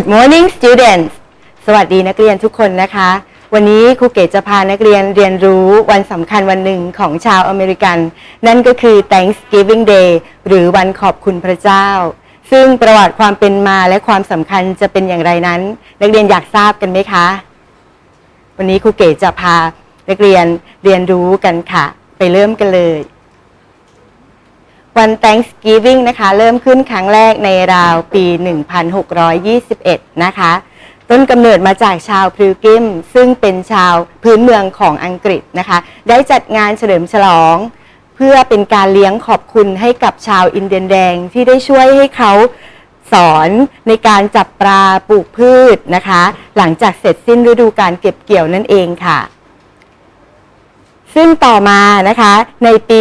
Good morning students สวัสดีนักเรียนทุกคนนะคะ วันนี้ครูเกศจะพานักเรียนเรียนรู้วันสำคัญวันหนึ่งของชาวอเมริกัน นั่นก็คือ Thanksgiving Day หรือวันขอบคุณพระเจ้า ซึ่งประวัติความเป็นมาและความสำคัญจะเป็นอย่างไรนั้น นักเรียนอยากทราบกันไหมคะ วันนี้ครูเกศจะพานักเรียนเรียนรู้กันค่ะ ไปเริ่มกันเลย วัน Thanksgiving นะคะ เริ่มขึ้นครั้งแรกในราวปี 1621 นะคะ ต้นกำเนิดมาจากชาวพริวกิม ซึ่งเป็นชาวพื้นเมืองของอังกฤษนะคะ ได้จัดงานเฉลิมฉลอง เพื่อเป็นการเลี้ยงขอบคุณให้กับชาวอินเดียนแดงที่ได้ช่วยให้เขาสอนในการจับปลาปลูกพืชนะคะ หลังจากเสร็จสิ้นฤดูการเก็บเกี่ยวนั่นเองค่ะ ซึ่งต่อมานะคะในปี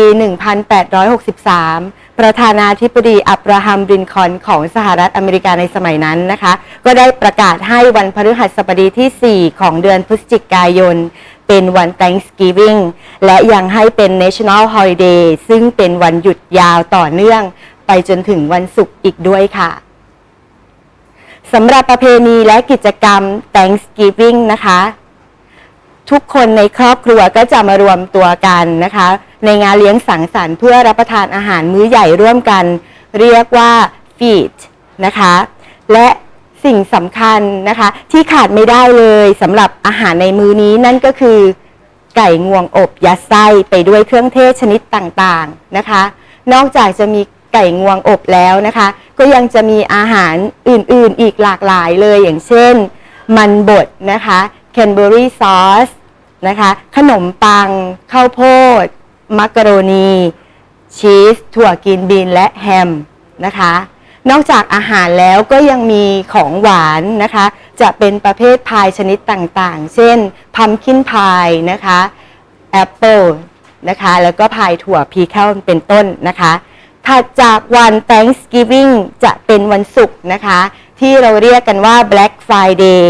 1863 ประธานาธิบดีอับราฮัมรินคอนของสหรัฐอเมริกาในสมัยนั้นนะคะ ก็ได้ประกาศให้วันพฤหัสบดีที่ 4 ของเดือนพฤศจิกายน เป็นวัน Thanksgiving และยังให้เป็น National Holiday ซึ่งเป็นวันหยุดยาวต่อเนื่อง ไปจนถึงวันศุกร์อีกด้วยค่ะสำหรับประเพณีและกิจกรรม Thanksgiving นะคะ ทุกคนในครอบครัวก็จะมารวมตัวกันนะคะ ในงานเลี้ยงสังสรรค์เพื่อรับประทานอาหารมื้อใหญ่ร่วมกัน เรียกว่า feast นะคะ และสิ่งสำคัญนะคะ ที่ขาดไม่ได้เลยสำหรับอาหารในมื้อนี้นั่นก็คือ ไก่งวงอบยัดไส้ไปด้วยเครื่องเทศชนิดต่างๆนะคะ นอกจากจะมีไก่งวงอบแล้วนะคะ ก็ยังจะมีอาหารอื่นๆอีกหลากหลายเลยอย่างเช่น มันบดนะคะแคนเบอรี่ซอส นะคะ ขนมปัง ข้าวโพด มักกะโรนี ชีส ถั่วกินบีนและแฮมนะคะ นอกจากอาหารแล้วก็ยังมีของหวานนะคะ จะเป็นประเภทพายชนิดต่างๆ เช่น พัมคินพายนะคะแอปเปิลนะคะ แล้วก็พายถั่วพีแคลเป็นต้นนะคะถัดจากวัน Thanksgiving จะเป็นวันศุกร์นะคะ ที่เราเรียกกันว่า Black Friday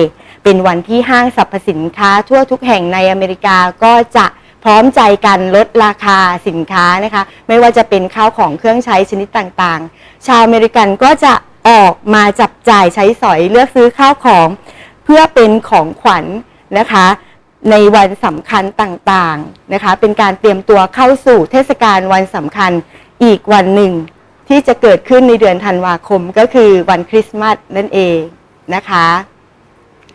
เป็นวันที่ห้างสรรพสินค้าทั่วทุกแห่งในอเมริกาก็จะพร้อมใจกันลดราคาสินค้านะคะ ไม่ว่าจะเป็นข้าวของเครื่องใช้ชนิดต่างๆ ชาวอเมริกันก็จะออกมาจับจ่ายใช้สอยเลือกซื้อข้าวของ เพื่อเป็นของขวัญนะคะ ในวันสำคัญต่างๆนะคะ เป็นการเตรียมตัวเข้าสู่เทศกาลวันสำคัญอีกวันหนึ่ง ที่จะเกิดขึ้นในเดือนธันวาคมก็คือวันคริสต์มาสนั่นเองนะคะ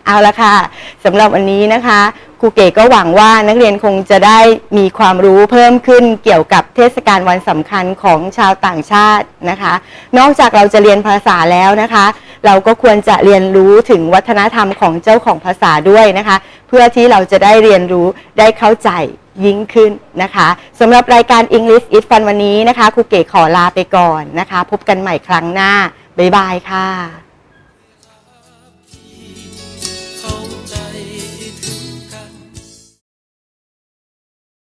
เอาละค่ะสำหรับวันนี้นะคะครูเก๋ก็หวังว่านักเรียนคงจะได้มีความรู้เพิ่มขึ้นเกี่ยวกับเทศกาลวันสำคัญของชาวต่างชาตินะคะ นอกจากเราจะเรียนภาษาแล้วนะคะ เราก็ควรจะเรียนรู้ถึงวัฒนธรรมของเจ้าของภาษาด้วยนะคะ เพื่อที่เราจะได้เรียนรู้ได้เข้าใจยิ่งขึ้นนะคะสำหรับรายการ English is Fun วันนี้นะคะครูเก๋ขอลาไปก่อนนะคะ พบกันใหม่ครั้งหน้าบ๊ายบายค่ะ